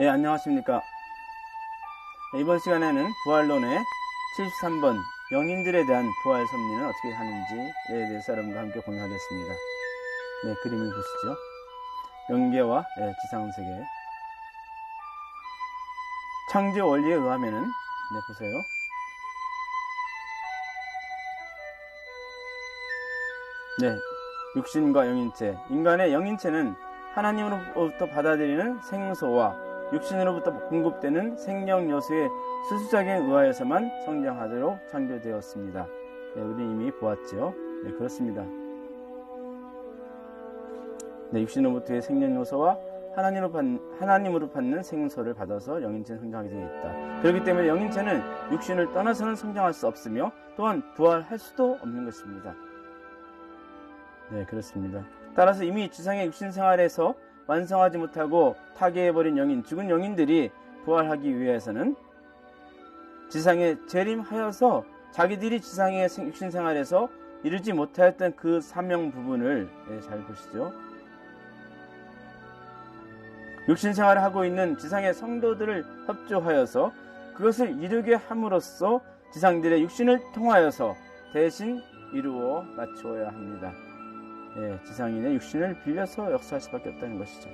네, 안녕하십니까. 네, 이번 시간에는 부활론의 73번 영인들에 대한 부활 섭리는 어떻게 하는지에 대해서 여러분과 함께 공유하겠습니다. 네, 그림을 보시죠. 영계와 네, 지상세계. 창조 원리에 의하면은, 네, 보세요. 네, 육신과 영인체. 인간의 영인체는 하나님으로부터 받아들이는 생소와 육신으로부터 공급되는 생명 요소의 수수작에 의하여서만 성장하도록 창조되었습니다. 네, 우리 이미 보았죠. 네, 그렇습니다. 네, 육신으로부터의 생명 요소와 하나님으로, 받, 하나님으로 받는 생소를 받아서 영인체는 성장하게 되어 있다. 그렇기 때문에 영인체는 육신을 떠나서는 성장할 수 없으며 또한 부활할 수도 없는 것입니다. 네, 그렇습니다. 따라서 이미 지상의 육신 생활에서 완성하지 못하고 타계해버린 영인, 죽은 영인들이 부활하기 위해서는 지상에 재림하여서 자기들이 지상의 육신 생활에서 이루지 못하였던 그 사명 부분을 네, 잘 보시죠. 육신 생활을 하고 있는 지상의 성도들을 협조하여서 그것을 이루게 함으로써 지상들의 육신을 통하여서 대신 이루어 맞추어야 합니다. 예, 지상인의 육신을 빌려서 역사할 수밖에 없다는 것이죠.